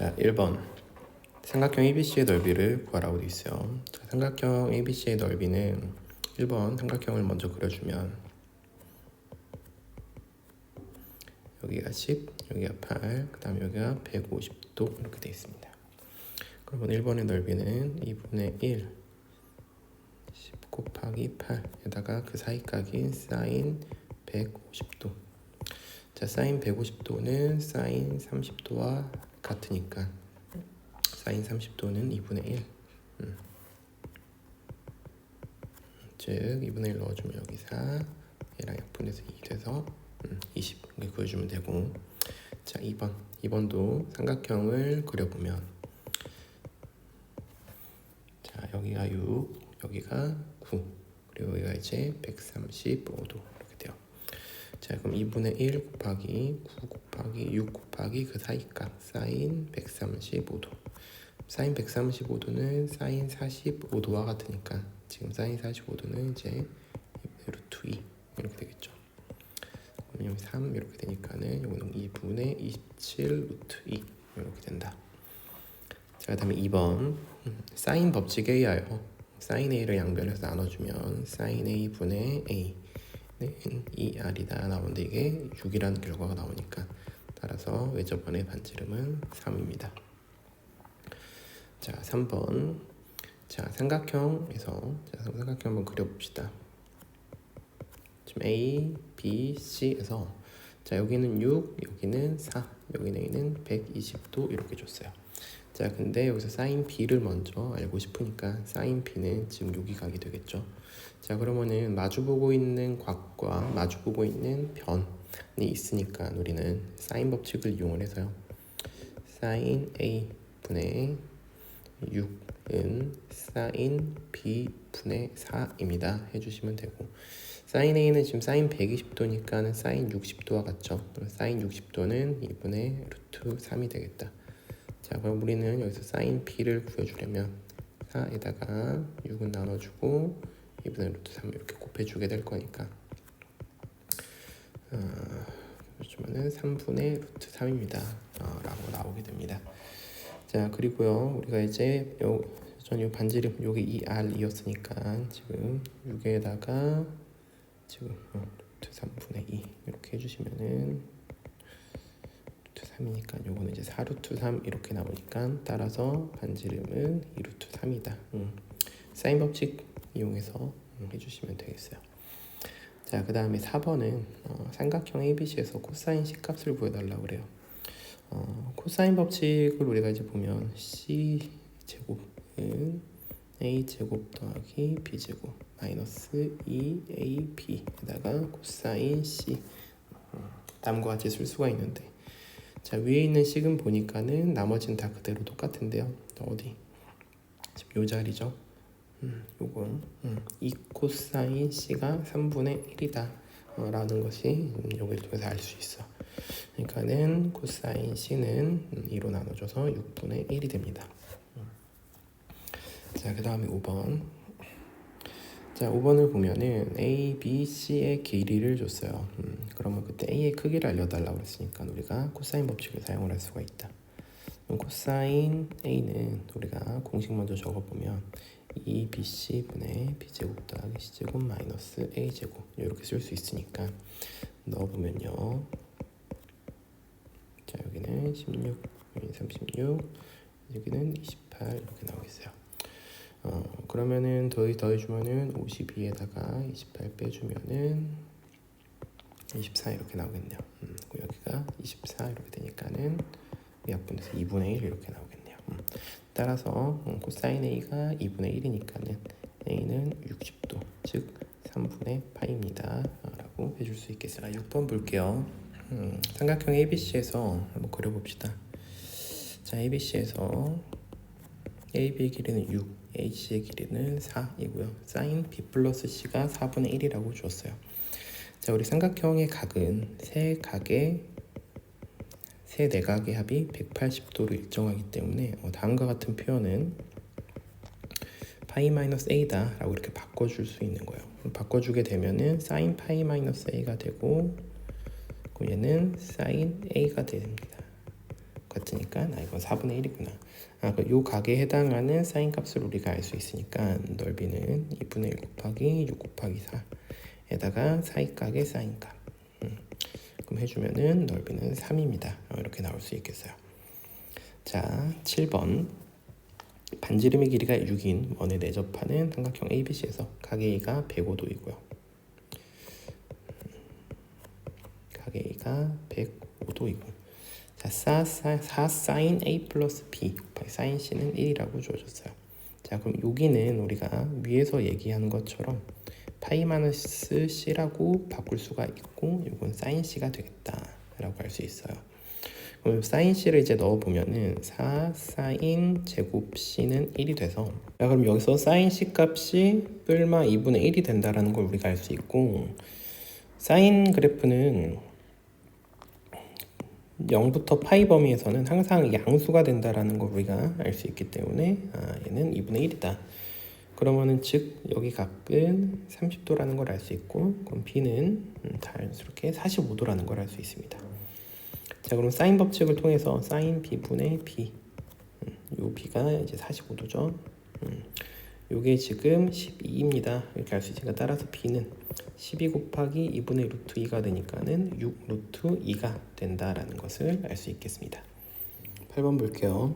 자, 1번. 삼각형 ABC의 넓이를 구하라고 되어 있어요. 자, 삼각형 ABC의 넓이는 1번 삼각형을 먼저 그려주면 여기가 10, 여기가 8, 그 다음에 여기가 150도 이렇게 되어 있습니다. 그러면 1번의 넓이는 2분의 1, 10 곱하기 8에다가 그 사이 각인 사인 150도 자 사인 150도는 사인 30도와 같으니까. 사인 30도는 2분의 1 음. 즉 2분의 1 넣어주면 여기 4 얘랑 약분해서 2 돼서 음, 20 이렇게 구해주면 되고. 자 2번. 2번도 삼각형을 그려보면. 자 여기가 6 여기가 9 그리고 여기가 이제 135도 이렇게 돼요 자 그럼 2분의 1 곱하기 9 곱하기 6 곱하기 그 사이 값 사인 135도. 사인 135도는 사인 45도와 같으니까 지금 사인 45도는 이제 루트 2 이렇게 되겠죠. 그럼 여기 3 이렇게 되니까는 이거는 2분의 27 루트 2 이렇게 된다. 자 그다음에 2번 사인 법칙에 의하여 사인 a를 양변에서 나눠주면 사인 a 분의 a 는 2r이다 나오는데 이게 6이라는 결과가 나오니까 따라서 외접반의 반지름은 3입니다. 자 3번 자 삼각형에서 자 삼각형 한번 그려봅시다. 지금 A, B, C에서 자 여기는 6, 여기는 4, 여기는 A는 120도 이렇게 줬어요. 자 근데 여기서 사인 b를 먼저 알고 싶으니까 사인 b는 지금 여기 가게 되겠죠? 자 그러면은 마주보고 있는 곽과 마주보고 있는 변이 있으니까 우리는 사인 법칙을 이용을 해서요. 사인 a 분의 6은 사인 b 분의 4입니다. 해주시면 되고. 사인 a는 지금 사인 120도니까는 사인 60도와 같죠? 사인 60도는 2분의 루트 3이 되겠다 자 그럼 우리는 여기서 사인 b를 구해주려면 4에다가 6은 나눠주고 2분의 루트 3 이렇게 곱해주게 될 거니까. 어, 그러면은 3분의 루트 3입니다. 어, 라고 나오게 됩니다. 자 그리고요 우리가 이제 요, 전이 반지름 요게 2r이었으니까 지금 6에다가 지금 어, 루트 3분의 2 이렇게 해주시면은 3이니까 요거는 이제 4루트 3 이렇게 나오니까 따라서 반지름은 2루트 3이다. 음. 사인 법칙 이용해서 음, 해주시면 되겠어요. 자, 그 다음에 4번은 어, 삼각형 ABC에서 코사인 C 값을 구해달라고 그래요. 어, 코사인 법칙을 우리가 이제 보면 C 제곱은 A 제곱 더하기 B 제곱 마이너스 2AB에다가 코사인 C 음, 다음과 같이 쓸 수가 있는데 자 위에 있는 식은 보니까는 나머지는 다 그대로 똑같은데요. 어디? 지금 요 자리죠. 음, 요거 음, 2 코사인 C가 3분의 1이다 어, 라는 것이 음, 요걸 통해서 알 수 있어. 그러니까는 코사인 C는 2로 음, 나눠줘서 6분의 1이 됩니다. 음. 자, 그 다음에 5번. 자, 5번을 보면은 A, B, C의 길이를 줬어요. 음, 그러면 그때 A의 크기를 알려달라고 했으니까 우리가 코사인 법칙을 사용을 할 수가 있다. 코사인 A는 우리가 공식 먼저 적어보면 2BC분의 B제곱 더하기 C제곱 마이너스 A제곱 이렇게 쓸 수 있으니까 넣어보면요. 자 여기는 16, 여기는 36, 여기는 28 이렇게 나오겠어요. 어, 그러면은 더해 더해주면은 52에다가 28 빼주면은 24 이렇게 나오겠네요. 음, 여기가 24 이렇게 되니까는 약분해서 2분의 1 이렇게 나오겠네요. 음, 따라서 음, 코사인 A가 2분의 1이니까는 A는 60도 즉 3분의 파입니다. 라고 해줄 수 있겠어요. 6번 볼게요. 음, 삼각형 ABC에서 한번 그려봅시다. 자, ABC에서 AB 길이는 6, AC의 길이는 4이고요. 사인 B 플러스 C가 4분의 1이라고 주었어요. 자, 우리 삼각형의 각은 세 각의 세 내각의 합이 180도로 일정하기 때문에 어, 다음과 같은 표현은 파이 마이너스 a다 라고 이렇게 바꿔줄 수 있는 거예요. 바꿔주게 되면은 사인 파이 마이너스 a가 되고 얘는 사인 a가 됩니다. 같으니까 아 이건 4분의 1이구나. 아, 그요 각에 해당하는 사인 값을 우리가 알 수 있으니까 넓이는 2분의 1 곱하기 6 곱하기 4에다가 사이각의 사인 값. 음. 그럼 해주면은 넓이는 3입니다. 어, 이렇게 나올 수 있겠어요. 자, 7번. 반지름의 길이가 6인 원에 내접하는 삼각형 ABC에서 각 A가 105도이고요. 각 A가 105도이고 자, 4, 4, 4 사인 A 플러스 B 곱하기 사인 C는 1이라고 주어졌어요. 자, 그럼 여기는 우리가 위에서 얘기한 것처럼 파이 마이너스 C라고 바꿀 수가 있고 이건 사인 C가 되겠다라고 할 수 있어요. 그럼 사인 C를 이제 넣어 보면은 4 사인 제곱 C는 1이 돼서 야, 그럼 여기서 사인 C 값이 뿔마 2분의 1이 된다라는 걸 우리가 알 수 있고 사인 그래프는 0부터 파이 범위에서는 항상 양수가 된다라는 걸 우리가 알 수 있기 때문에 아, 얘는 2분의 1이다. 그러면은 즉 여기 각은 30도라는 걸 알 수 있고 그럼 b는 음, 자연스럽게 45도라는 걸 알 수 있습니다. 자 그럼 사인 법칙을 통해서 사인 b분의 b 음, 요 b가 이제 45도죠. 음, 요게 지금 12입니다. 이렇게 알 수 있으니까 따라서 b는 12 곱하기 2분의 루트 2가 되니까는 6 루트 2가 된다라는 것을 알 수 있겠습니다. 8번 볼게요.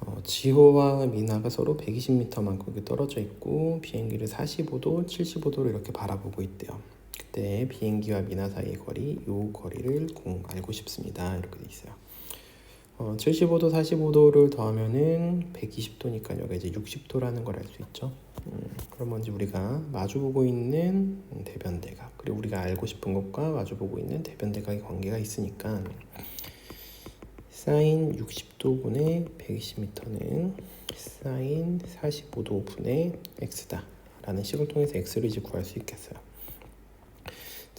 어, 지호와 미나가 서로 120m만큼 떨어져 있고 비행기를 45도, 75도로 이렇게 바라보고 있대요. 그때 비행기와 미나 사이의 거리, 요 거리를 공 알고 싶습니다. 이렇게 돼 있어요. 어, 75도, 45도를 더하면은 120도니까 여기가 이제 60도라는 걸 알 수 있죠. 음, 그러면 이제 우리가 마주보고 있는 대변대각. 그리고 우리가 알고 싶은 것과 마주보고 있는 대변대각의 관계가 있으니까 사인 60도 분의 120m는 사인 45도 분의 x다. 라는 식을 통해서 x를 이제 구할 수 있겠어요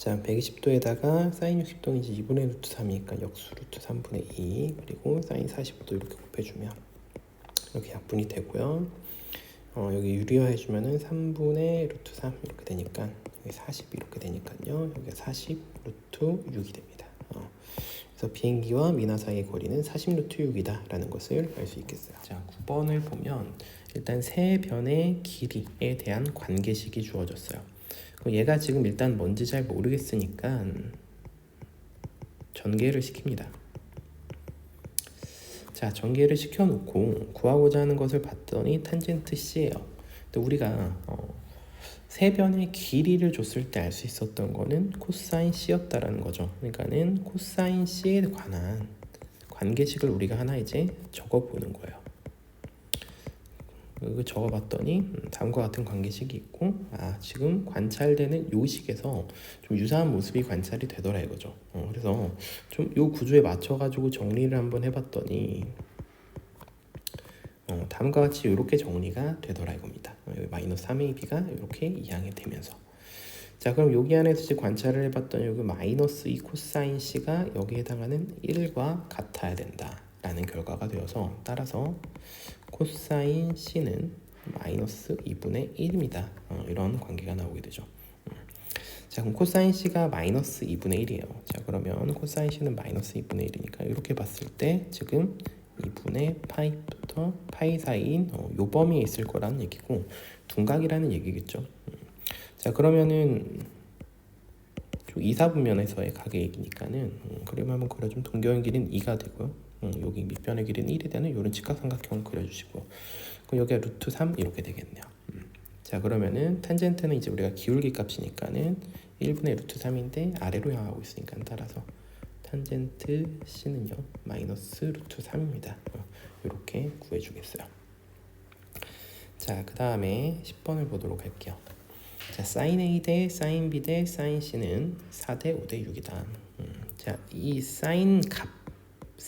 자 120도에다가 사인 60도는 이제 2분의 루트 3이니까 역수 루트 3분의 2 그리고 사인 45도 이렇게 곱해주면 이렇게 약분이 되고요. 어, 여기 유리화 해주면은 3분의 루트 3 이렇게 되니까 여기 40 이렇게 되니까요. 여기 40 루트 6이 됩니다. 어. 그래서 비행기와 미나 사이의 거리는 40 루트 6이다 라는 것을 알 수 있겠어요. 자 9번을 보면 일단 세 변의 길이에 대한 관계식이 주어졌어요 얘가 지금 일단 뭔지 잘 모르겠으니까 전개를 시킵니다 자 전개를 시켜놓고 구하고자 하는 것을 봤더니 탄젠트 C예요 근데 우리가 어, 세 변의 길이를 줬을 때 알 수 있었던 거는 코사인 C였다라는 거죠. 그러니까는 코사인 C에 관한 관계식을 우리가 하나 이제 적어보는 거예요. 그 적어봤더니 음, 다음과 같은 관계식이 있고 아 지금 관찰되는 요 식에서 좀 유사한 모습이 관찰이 되더라 이거죠. 어, 그래서 좀 요 구조에 맞춰가지고 정리를 한번 해봤더니 어, 다음과 같이 이렇게 정리가 되더라 이겁니다. 어, 여기 마이너스 3ab가 이렇게 이항이 되면서 자 그럼 여기 안에서 이제 관찰을 해봤더니 여기 마이너스 2 코사인 c가 여기에 해당하는 1과 같아야 된다라는 결과가 되어서 따라서 코사인 c는 마이너스 2분의 1입니다. 어, 이런 관계가 나오게 되죠. 음. 자 그럼 코사인 c가 마이너스 2분의 1이에요. 자 그러면 코사인 c는 마이너스 2분의 1이니까 이렇게 봤을 때 지금 2분의 파이부터 파이 사이인 어, 요 범위에 있을 거라는 얘기고 둔각이라는 얘기겠죠. 음. 자 그러면은 2, 4분면에서의 각의 얘기니까는 음, 그림 한번 그려주면 동경의 길이는 2가 되고요. 음, 여기 밑변의 길이는 1이 되는 이런 직각삼각형을 그려주시고. 그럼 여기가 루트 3 이렇게 되겠네요. 음. 자 그러면은 탄젠트는 이제 우리가 기울기 값이니까는 1분의 루트 3인데 아래로 향하고 있으니까 따라서 탄젠트 C는요 마이너스 루트 3입니다. 이렇게 구해주겠어요. 자 그 다음에 10번을 보도록 할게요. 자 사인 A 대 사인 B 대 사인 C는 4 대 5 대 6이다. 음, 자이 사인 값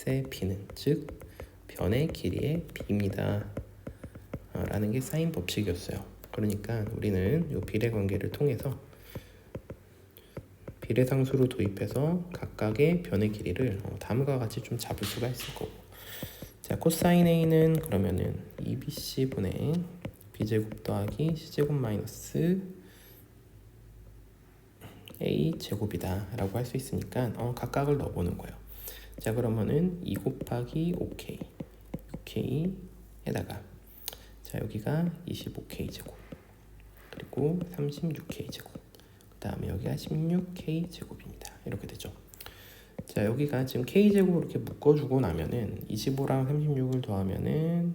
의 B는 즉 변의 길이의 B입니다. 아, 라는 게 사인 법칙이었어요. 그러니까 우리는 이 비례 관계를 통해서 비례상수로 도입해서 각각의 변의 길이를 어, 다음과 같이 좀 잡을 수가 있을 거고. 자 코사인 A는 그러면은 2BC분의 B제곱 더하기 C제곱 마이너스 A 제곱이다 라고 할 수 있으니까 어, 각각을 넣어보는 거예요 자 그러면은 2 곱하기 5k 6k에다가 자 여기가 25k 제곱. 그리고 36k 제곱. 그 다음에 여기가 16k 제곱입니다. 이렇게 되죠. 자 여기가 지금 k 제곱 이렇게 묶어주고 나면은 25랑 36을 더하면은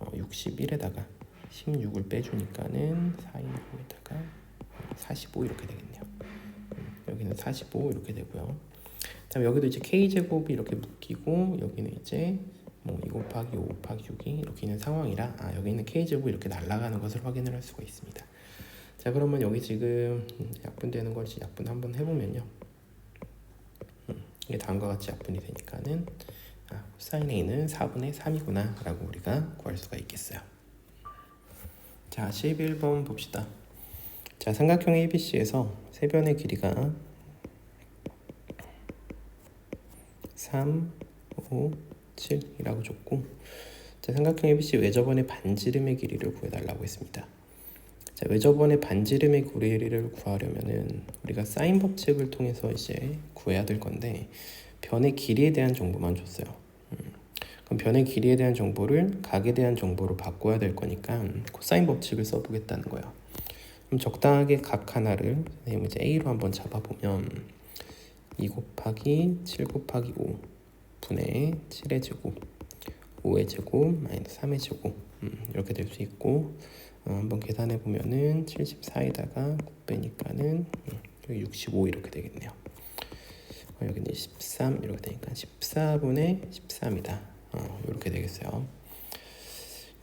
어, 61에다가 16을 빼주니까는 4인분에다가 45 이렇게 되겠네요. 음, 여기는 45 이렇게 되고요. 그 다음 여기도 이제 k 제곱이 이렇게 묶이고 여기는 이제 뭐2 곱하기 5 곱하기 6이 이렇게 있는 상황이라 아 여기 있는 k 제곱이 이렇게 날아가는 것을 확인을 할 수가 있습니다. 자 그러면 여기 지금 음, 약분되는 걸 약분 한번 해보면요. 음, 이게 다음과 같이 약분이 되니까는 아, 코사인 a는 4분의 3이구나 라고 우리가 구할 수가 있겠어요. 자 11번 봅시다. 자 삼각형 ABC에서 세 변의 길이가 3, 5, 7이라고 줬고 자, 삼각형 ABC 외접원의 반지름의 길이를 구해달라고 했습니다. 자, 외접원의 반지름의 길이를 구하려면은 우리가 사인 법칙을 통해서 이제 구해야 될 건데 변의 길이에 대한 정보만 줬어요. 음, 그럼 변의 길이에 대한 정보를 각에 대한 정보로 바꿔야 될 거니까 코사인 법칙을 써보겠다는 거예요. 그럼 적당하게 각 하나를 이제 A로 한번 잡아보면 2 곱하기 7 곱하기 5 분의 7의 제곱 5의 제곱 마이너스 3의 제곱 음, 이렇게 될 수 있고 어, 한번 계산해 보면은 74에다가 9 빼니까는 음, 여기 65 이렇게 되겠네요. 어, 여기는 13 이렇게 되니까 14분의 13이다. 어, 이렇게 되겠어요.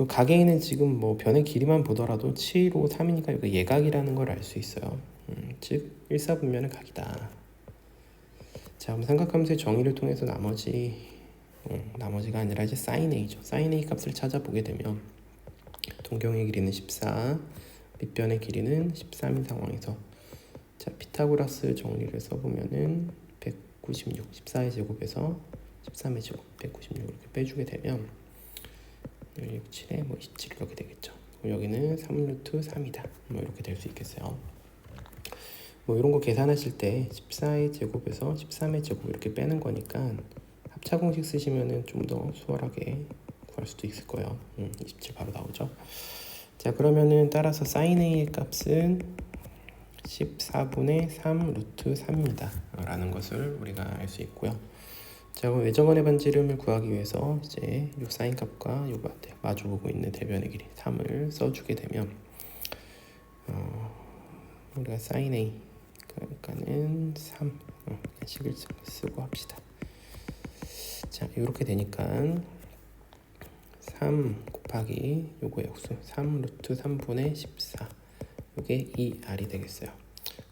요 가게에는 지금 뭐 변의 길이만 보더라도 7, 5, 3이니까 여기 예각이라는 걸 알 수 있어요. 음, 즉 일사분면의 각이다. 자, 그럼 삼각함수의 정의를 통해서 나머지 음, 나머지가 아니라 이제 sin a죠. sin a 값을 찾아보게 되면 동경의 길이는 14, 밑변의 길이는 13인 상황에서 자 피타고라스 정리를 써보면은 196, 14의 제곱에서 13의 제곱 196 이렇게 빼주게 되면 16, 7에 뭐 27 이렇게 되겠죠. 여기는 3루트 3이다. 뭐 이렇게 될 수 있겠어요. 뭐 이런 거 계산하실 때 14의 제곱에서 13의 제곱 이렇게 빼는 거니까 합차 공식 쓰시면은 좀 더 수월하게 구할 수도 있을 거예요. 음, 27 바로 나오죠. 자 그러면은 따라서 sin a의 값은 14분의 3 루트 3입니다. 라는 것을 우리가 알 수 있고요. 자 그럼 외접원의 반지름을 구하기 위해서 이제 요 사인 값과 요거 마주보고 있는 대변의 길이 3을 써주게 되면 어, 우리가 sin a 그러니까는 3 어, 식을 쓰고 합시다. 자 이렇게 되니까 3 곱하기 요거의 역수 3 루트 3분의 14 요게 2r이 되겠어요.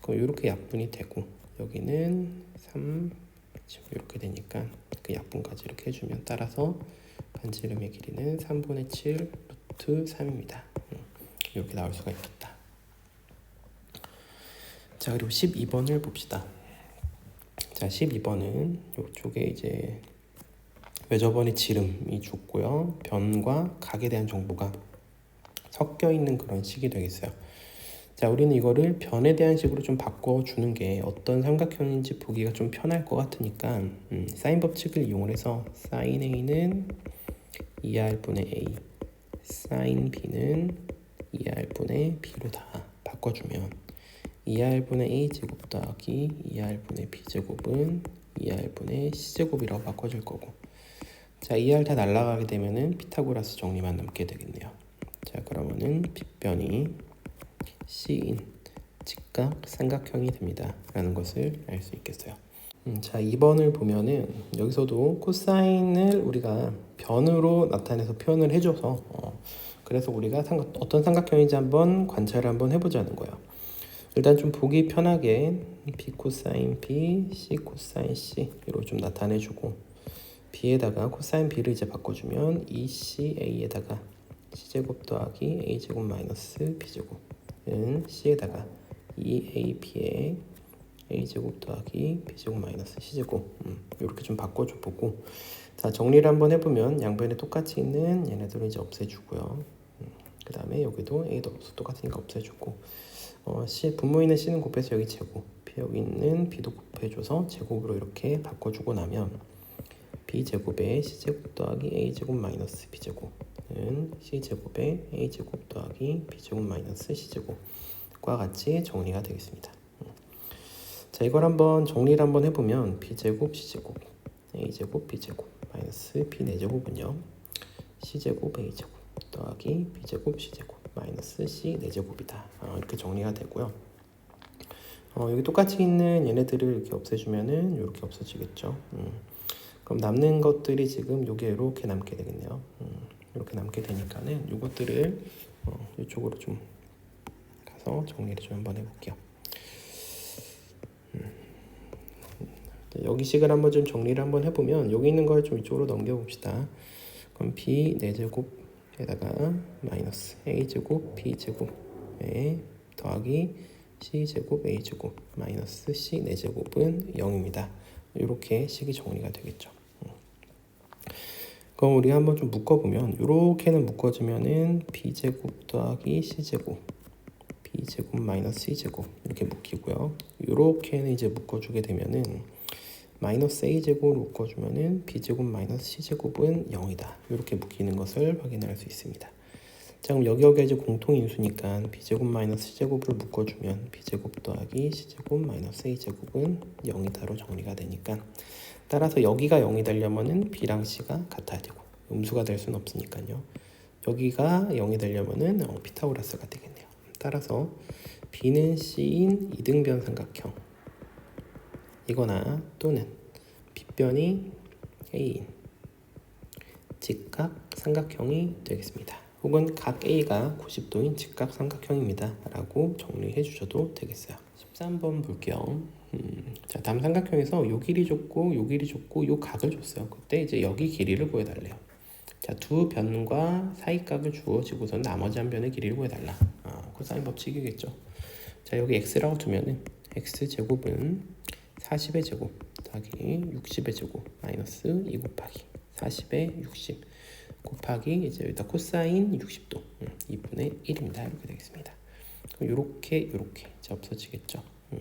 그럼 이렇게 약분이 되고 여기는 3 지금 이렇게 되니까 그 약분까지 이렇게 해주면 따라서 반지름의 길이는 3분의 7 루트 3입니다. 이렇게 나올 수가 있겠다. 자 그리고 12번을 봅시다. 자 12번은 이쪽에 이제 외접원의 지름이 죽고요. 변과 각에 대한 정보가 섞여 있는 그런 식이 되겠어요. 자, 우리는 이거를 변에 대한 식으로 좀 바꿔주는 게 어떤 삼각형인지 보기가 좀 편할 것 같으니까 음, 사인 법칙을 이용해서 사인 a는 2r분의 a, 사인 b는 2r분의 b로 다 바꿔주면 2r분의 a제곱 더하기 2r분의 b제곱은 2r분의 c제곱이라고 바꿔줄 거고. 자 2r 다 날라가게 되면은 피타고라스 정리만 남게 되겠네요. 자 그러면은 빗변이 c인 직각 삼각형이 됩니다. 라는 것을 알 수 있겠어요. 음, 자 2번을 보면은 여기서도 코사인을 우리가 변으로 나타내서 표현을 해줘서 어, 그래서 우리가 삼각, 어떤 삼각형인지 한번 관찰을 한번 해보자는 거예요 일단 좀 보기 편하게 b 코사인 b, c 코사인 c로 좀 나타내주고 b에다가 코사인 b를 이제 바꿔주면 2ca에다가 c제곱 더하기 a제곱 마이너스 b제곱은 c에다가 2ab에 a제곱 더하기 b제곱 마이너스 c제곱. 음, 이렇게 좀 바꿔줘 보고. 자 정리를 한번 해보면 양변에 똑같이 있는 얘네들은 이제 없애주고요. 음, 그 다음에 여기도 a도 똑같으니까 없애주고 어, C, 분모있는 C는 곱해서 여기 제곱 여기 있는 B도 곱해줘서 제곱으로 이렇게 바꿔주고 나면 b제곱에 c제곱 더하기 a제곱 마이너스 b제곱은 c제곱에 a제곱 더하기 b제곱 마이너스 c제곱과 같이 정리가 되겠습니다. 자 이걸 한번 정리를 한번 해보면 b제곱 c제곱 a제곱 b제곱 마이너스 b 4제곱은요 c제곱 a제곱 더하기 b제곱 c제곱 마이너스 c 4제곱이다 어, 이렇게 정리가 되고요 어, 여기 똑같이 있는 얘네들을 이렇게 없애주면은 이렇게 없어지겠죠 음. 그럼 남는 것들이 지금 요게 이렇게 남게 되겠네요 음. 이렇게 남게 되니까는 이것들을 어, 이쪽으로 좀 가서 정리를 좀 한번 해볼게요 여기 식을 한번 좀 정리를 한번 해보면 여기 있는 걸 좀 이쪽으로 넘겨봅시다. 그럼 b 4제곱 에다가 마이너스 a제곱 b제곱에 더하기 c제곱 a제곱 마이너스 c 4제곱은 0입니다. 이렇게 식이 정리가 되겠죠. 그럼 우리 한번 좀 묶어보면 이렇게는 묶어주면은 b제곱 더하기 c제곱 b제곱 마이너스 c제곱 이렇게 묶이고요. 이렇게는 이제 묶어주게 되면은 마이너스 a제곱을 묶어주면은 b제곱 마이너스 c제곱은 0이다. 이렇게 묶이는 것을 확인할 수 있습니다. 자 그럼 여기 여기가 이제 공통인수니까 b제곱 마이너스 c제곱을 묶어주면 b제곱 더하기 c제곱 마이너스 a제곱은 0이다로 정리가 되니까 따라서 여기가 0이 되려면은 b랑 c가 같아야 되고 음수가 될 수는 없으니까요. 여기가 0이 되려면은 어, 피타고라스가 되겠네요. 따라서 b는 c인 이등변 삼각형 이거나 또는 빗변이 A인 직각 삼각형이 되겠습니다. 혹은 각 A가 90도인 직각 삼각형입니다. 라고 정리해 주셔도 되겠어요. 13번 볼게요. 음, 자, 다음 삼각형에서 요 길이 줬고 요 길이 줬고 요 각을 줬어요. 그때 이제 여기 길이를 구해달래요. 자, 두 변과 사이각을 주어지고서 나머지 한 변의 길이를 구해달라. 아, 코사인 법칙이겠죠. 자, 여기 x라고 두면은 x 제곱은 40의 제곱 더하기 60의 제곱 마이너스 2 곱하기 40의 60 곱하기 이제 여기다 코사인 60도 2분의 1입니다. 이렇게 되겠습니다. 그럼 요렇게 요렇게 이제 없어지겠죠. 음.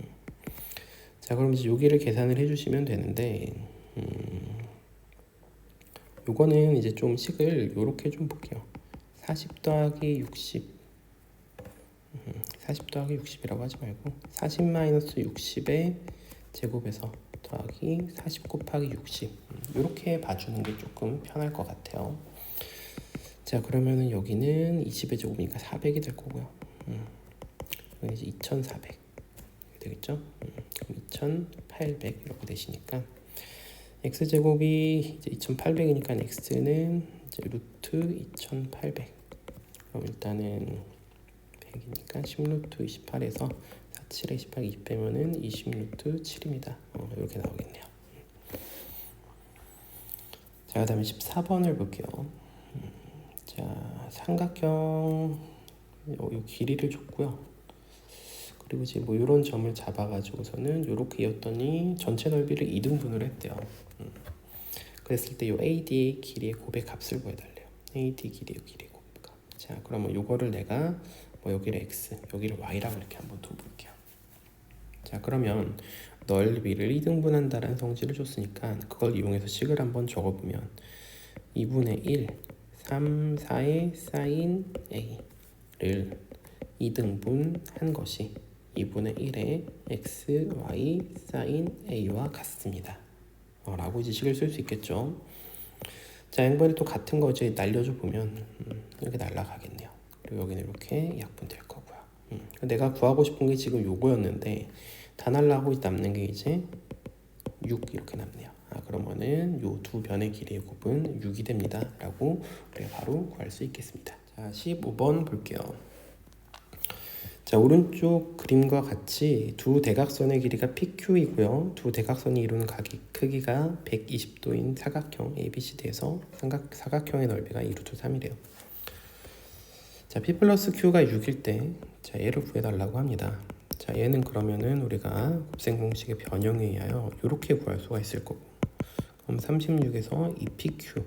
자 그럼 이제 여기를 계산을 해주시면 되는데 음, 요거는 이제 좀 식을 요렇게 좀 볼게요. 40 더하기 60 40 음, 더하기 60이라고 하지 말고 40 마이너스 60의 제곱에서 더하기 40 곱하기 60 이렇게 봐주는 게 조금 편할 것 같아요. 자 그러면은 여기는 20의 제곱이니까 400이 될 거고요. 음, 이제 2,400 되겠죠? 음, 그럼 2,800 이렇게 되시니까 x 제곱이 이제 2,800이니까 x는 이제 루트 2,800 그럼 일단은 100이니까 10루트 28에서 7에 18, 2 빼면은 20루트 7입니다. 어, 이렇게 나오겠네요. 자, 그 다음에 14번을 볼게요. 음, 자, 삼각형 요, 요 길이를 줬고요. 그리고 이제 뭐 이런 점을 잡아가지고서는 이렇게 이었더니 전체 넓이를 2등분을 했대요. 음. 그랬을 때 이 AD의 길이의 곱의 값을 구해달래요. AD 길이의 길이 곱값. 자, 그러면 요거를 내가 뭐 여기를 x, 여기를 y라고 이렇게 한번 둬볼게요. 자 그러면 넓이를 2등분한다는 성질을 줬으니까 그걸 이용해서 식을 한번 적어보면 2분의 1, 3, 4의 사인 a를 2등분한 것이 2분의 1의 x, y 사인 a와 같습니다. 어, 라고 이제 식을 쓸 수 있겠죠. 자, 양변이 또 같은 거 이제 날려줘 보면 음, 이렇게 날라가겠네요. 그리고 여기는 이렇게 약분될 거고요. 음, 내가 구하고 싶은 게 지금 요거였는데 다 날라가고 남는 게 이제 6 이렇게 남네요. 아, 그러면은 요 두 변의 길이의 곱은 6이 됩니다. 라고 우리가 바로 구할 수 있겠습니다. 자, 15번 볼게요. 자, 오른쪽 그림과 같이 두 대각선의 길이가 PQ이고요. 두 대각선이 이루는 각이 크기가 120도인 사각형 ABCD에서 삼각, 사각형의 넓이가 2루트 3이래요. 자, P 플러스 Q가 6일 때 자, 얘를 구해달라고 합니다. 자 얘는 그러면은 우리가 곱셈 공식의 변형에 의하여 이렇게 구할 수가 있을 거고 그럼 36에서 2pq를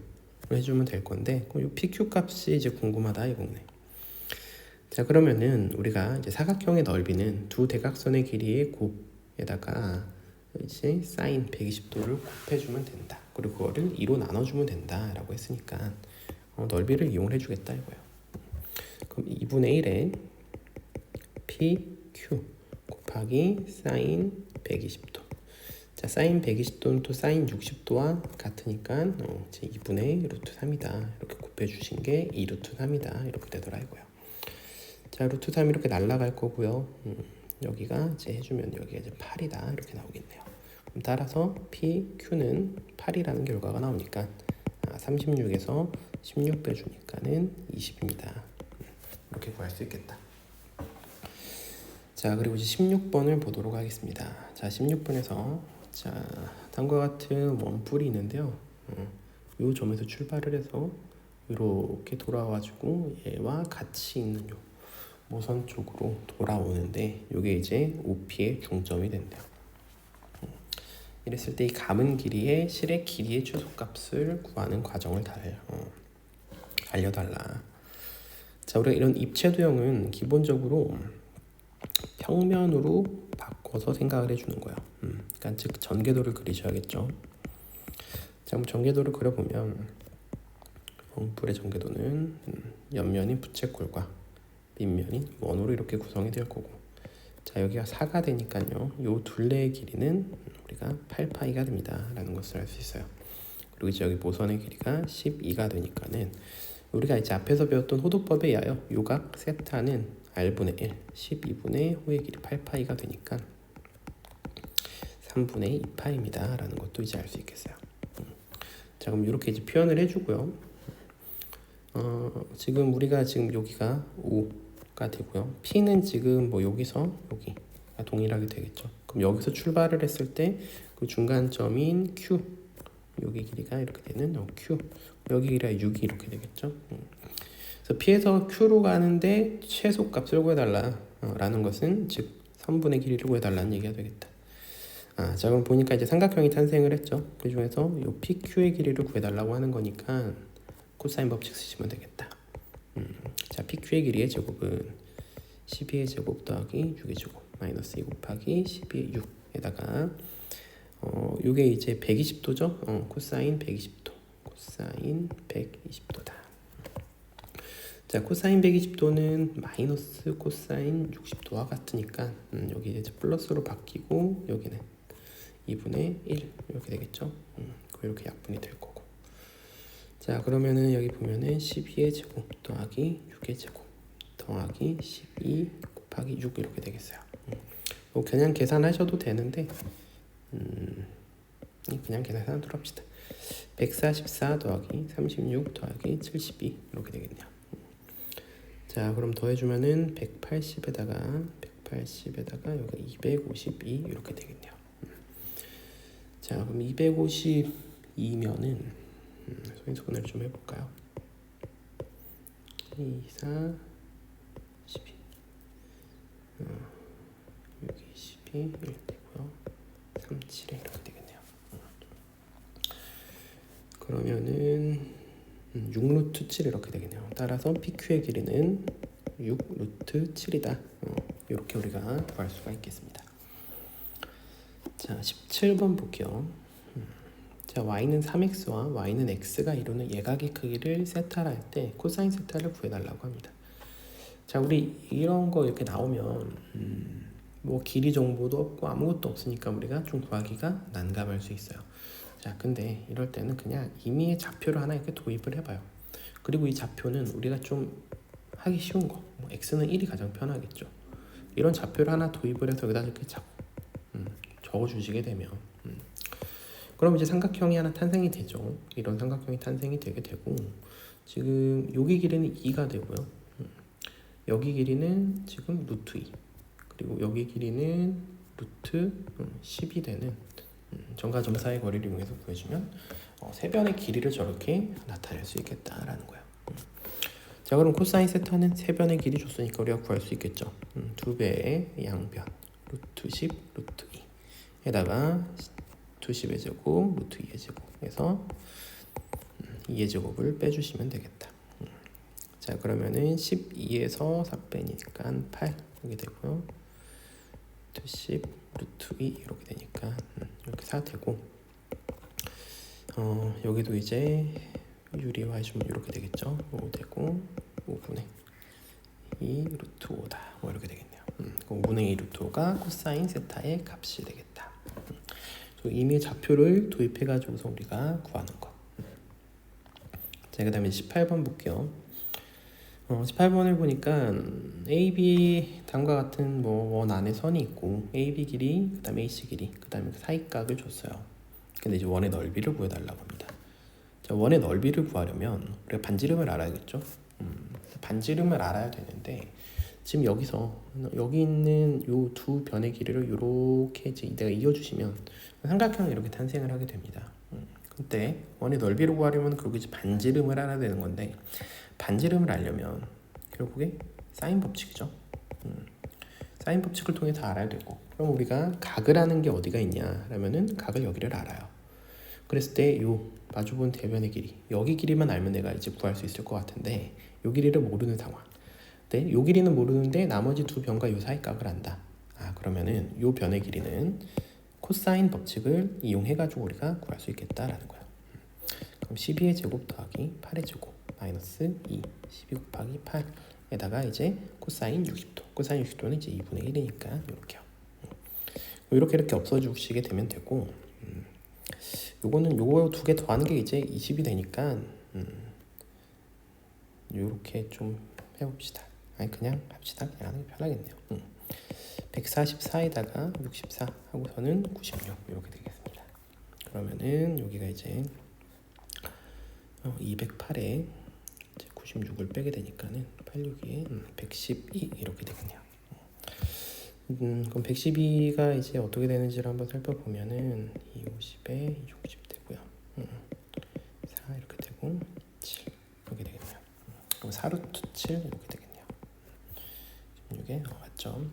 해주면 될 건데 그럼 이 pq 값이 이제 궁금하다 이거네 자 그러면은 우리가 이제 사각형의 넓이는 두 대각선의 길이의 곱에다가 이제 사인 120도를 곱해주면 된다. 그리고 그거를 2로 나눠주면 된다 라고 했으니까 어, 넓이를 이용해 주겠다 이거예요. 그럼 2분의 1에 PQ 곱하기 사인 120도. 자, 사인 120도는 또 사인 60도와 같으니까 어, 이제 2분의 루트 3이다. 이렇게 곱해 주신 게 2루트 3이다. 이렇게 되더라 이거예요. 자, 루트 3 이렇게 날라갈 거고요. 음, 여기가 이제 해주면 여기가 이제 8이다. 이렇게 나오겠네요. 그럼 따라서 PQ는 8이라는 결과가 나오니까 아, 36에서 16 빼주니까는 20입니다. 이렇게 구할 수 있겠다. 자 그리고 이제 16번을 보도록 하겠습니다. 자 16번에서 자 다음과 같은 원뿔이 있는데요. 어, 요 점에서 출발을 해서 이렇게 돌아와가지고 얘와 같이 있는 요 모선 쪽으로 돌아오는데 이게 이제 OP의 중점이 된대요. 음, 이랬을 때 이 감은 길이의 실의 길이의 최소값을 구하는 과정을 달, 어, 알려달라. 자, 우리가 이런 입체 도형은 기본적으로 평면으로 바꿔서 생각을 해주는 거야. 음, 그러니까 즉 전개도를 그리셔야겠죠. 자, 그럼 전개도를 그려보면 엉뿔의 전개도는 음, 옆면인 부채꼴과 밑면인 원으로 이렇게 구성이 될 거고 자 여기가 4가 되니까요 요 둘레의 길이는 우리가 8파이가 됩니다 라는 것을 알 수 있어요 그리고 이제 여기 모선의 길이가 12가 되니까는 우리가 이제 앞에서 배웠던 호도법에 의하여 요각 세타는 r분의 1 12분의 호의 길이 8파이가 되니까 3분의 2파입니다 라는 것도 이제 알 수 있겠어요 음. 자 그럼 이렇게 이제 표현을 해주고요 어, 지금 우리가 지금 여기가 5가 되고요. P는 지금 뭐 여기서 여기가 동일하게 되겠죠. 그럼 여기서 출발을 했을 때 그 중간점인 Q 여기 길이가 이렇게 되는 어, Q 여기 길이가 6이 이렇게 되겠죠. 음. 그래서 P에서 Q로 가는데 최소 값을 구해달라 어, 라는 것은 즉 3분의 길이를 구해달라는 얘기가 되겠다. 아, 자 그럼 보니까 이제 삼각형이 탄생을 했죠. 그 중에서 요 PQ의 길이를 구해달라고 하는 거니까 코사인 법칙 쓰시면 되겠다. 음, 자, PQ의 길이의 제곱은 12의 제곱 더하기 6의 제곱 마이너스 2 곱하기 12의 6에다가 어, 요게 이제 120도죠. 어, 코사인 120도. 코사인 120도다. 자, 코사인 120도는 마이너스 코사인 60도와 같으니까 음, 여기 이제 플러스로 바뀌고 여기는 2분의 1 이렇게 되겠죠. 음, 이렇게 약분이 될 거고. 자 그러면은 여기 보면은 12의 제곱 더하기 6의 제곱 더하기 12 곱하기 6 이렇게 되겠어요. 뭐 그냥 계산하셔도 되는데 음, 그냥 계산하도록 합시다. 144 더하기 36 더하기 72 이렇게 되겠네요. 자 그럼 더해주면은 180에다가 180에다가 여기 252 이렇게 되겠네요. 자 그럼 252면은 음, 소인수분해를 좀 해볼까요? 2, 4, 12 어, 6, 12, 1 되고요 3, 7에 이렇게 되겠네요 어. 그러면은 6루트 음, 7 이렇게 되겠네요 따라서 PQ의 길이는 6루트 7이다 어, 이렇게 우리가 구할 수가 있겠습니다 자 17번 볼게요 자, y는 3x와 y는 x가 이루는 예각의 크기를 세타라 할 때 코사인 세타를 구해달라고 합니다. 자, 우리 이런 거 이렇게 나오면 음, 뭐 길이 정보도 없고 아무것도 없으니까 우리가 좀 구하기가 난감할 수 있어요. 자, 근데 이럴 때는 그냥 임의의 좌표를 하나 이렇게 도입을 해봐요. 그리고 이 좌표는 우리가 좀 하기 쉬운 거, 뭐 x는 1이 가장 편하겠죠. 이런 좌표를 하나 도입을 해서 여기다 이렇게 적, 음, 적어주시게 되면 그럼 이제 삼각형이 하나 탄생이 되죠. 이런 삼각형이 탄생이 되게 되고 지금 여기 길이는 2가 되고요. 음. 여기 길이는 지금 루트 2 그리고 여기 길이는 루트 10이 음, 되는 음, 점과 점 사이의 거리를 이용해서 구해주면 어, 세 변의 길이를 저렇게 나타낼 수 있겠다라는 거예요. 자 그럼 코사인 세타는 세 변의 길이 줬으니까 우리가 구할 수 있겠죠. 두 배의 양변 루트 10 루트 2에다가 루트 10의 제곱, 루트 2의 제곱에서 2의 음, 제곱을 빼주시면 되겠다. 음. 자 그러면은 12에서 4 빼니까 8 이게 되고요. 루트 10, 루트 2 이렇게 되니까 음, 이렇게 4 되고. 어 여기도 이제 유리화 해주면 이렇게 되겠죠? 5 되고 5분의 2 루트 5다. 뭐 이렇게 되겠네요. 음, 5분의 2 루트 5가 코사인 세타의 값이 되겠다. 음, 그 이미 좌표를 도입해 가지고서 우리가 구하는 거 음. 자, 그 다음에 18번 볼게요. 어, 18번을 보니까 음, AB 단과 같은 뭐 원 안에 선이 있고 AB 길이, 그 다음에 AC 길이, 그 다음에 사이각을 줬어요. 근데 이제 원의 넓이를 구해달라고 합니다. 자, 원의 넓이를 구하려면 우리가 반지름을 알아야겠죠. 음, 반지름을 알아야 되는데 지금 여기서 여기 있는 요 두 변의 길이를 이렇게 이제 내가 이어주시면 삼각형이 이렇게 탄생을 하게 됩니다. 음, 그때 원의 넓이를 구하려면 결국 이제 반지름을 알아야 되는 건데 반지름을 알려면 결국에 사인 법칙이죠. 음, 사인 법칙을 통해서 알아야 되고 그럼 우리가 각을 아는 게 어디가 있냐라면은 각을 여기를 알아요. 그랬을 때 요 마주본 대변의 길이 여기 길이만 알면 내가 이제 구할 수 있을 것 같은데 요 길이를 모르는 상황. 네, 요 길이는 모르는데 나머지 두 변과 요 사이 값을 안다. 아 그러면은 요 변의 길이는 코사인 법칙을 이용해 가지고 우리가 구할 수 있겠다라는 거야. 그럼 12의 제곱 더하기 8의 제곱 마이너스 2 12 곱하기 8에다가 이제 코사인 60도 코사인 60도는 이제 2분의 1이니까 이렇게요. 이렇게 이렇게 없어주시게 되면 되고 음, 요거는 요거 두 개 더하는 게 이제 20이 되니까 음, 요렇게 좀 해봅시다. 아니 그냥 합시다. 그냥 하는 게 편하겠네요. 음. 144에다가 64 하고서는 96 이렇게 되겠습니다. 그러면은 여기가 이제 208에 이제 96을 빼게 되니까는 86이 112 이렇게 되겠네요. 음, 그럼 112가 이제 어떻게 되는지를 한번 살펴보면은 250에 60 되고요. 음, 4 이렇게 되고 7 이렇게 되겠네요. 음, 그럼 4루트 7 이렇게 되겠네요. 16에 어, 맞죠?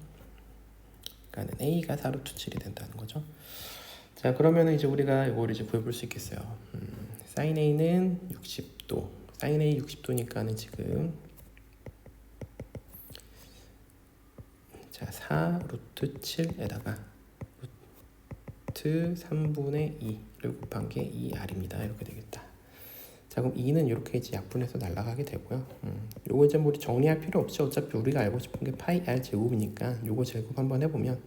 그러니까 A가 4루트 7이 된다는 거죠. 자 그러면 이제 우리가 이걸 이제 구해볼 수 있겠어요. 음, 사인 A는 60도, 사인 A 60도니까는 지금 자 4 루트 7에다가 루트 3분의 2를 곱한 게 2R입니다. 이렇게 되겠다. 자 그럼 2는 이렇게 이제 약분해서 날아가게 되고요. 음, 요거 이제 뭐 우리 정리할 필요 없이 어차피 우리가 알고 싶은 게 파이 R 제곱이니까 요거 제곱 한번 해보면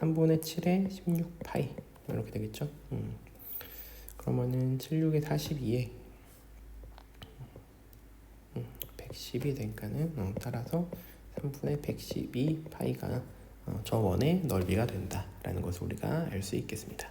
3분의 7에 16 파이 이렇게 되겠죠. 음. 그러면은 76에 42에 음, 110이 되니까는 어, 따라서 3분의 112 파이가 어, 저 원의 넓이가 된다라는 것을 우리가 알 수 있겠습니다.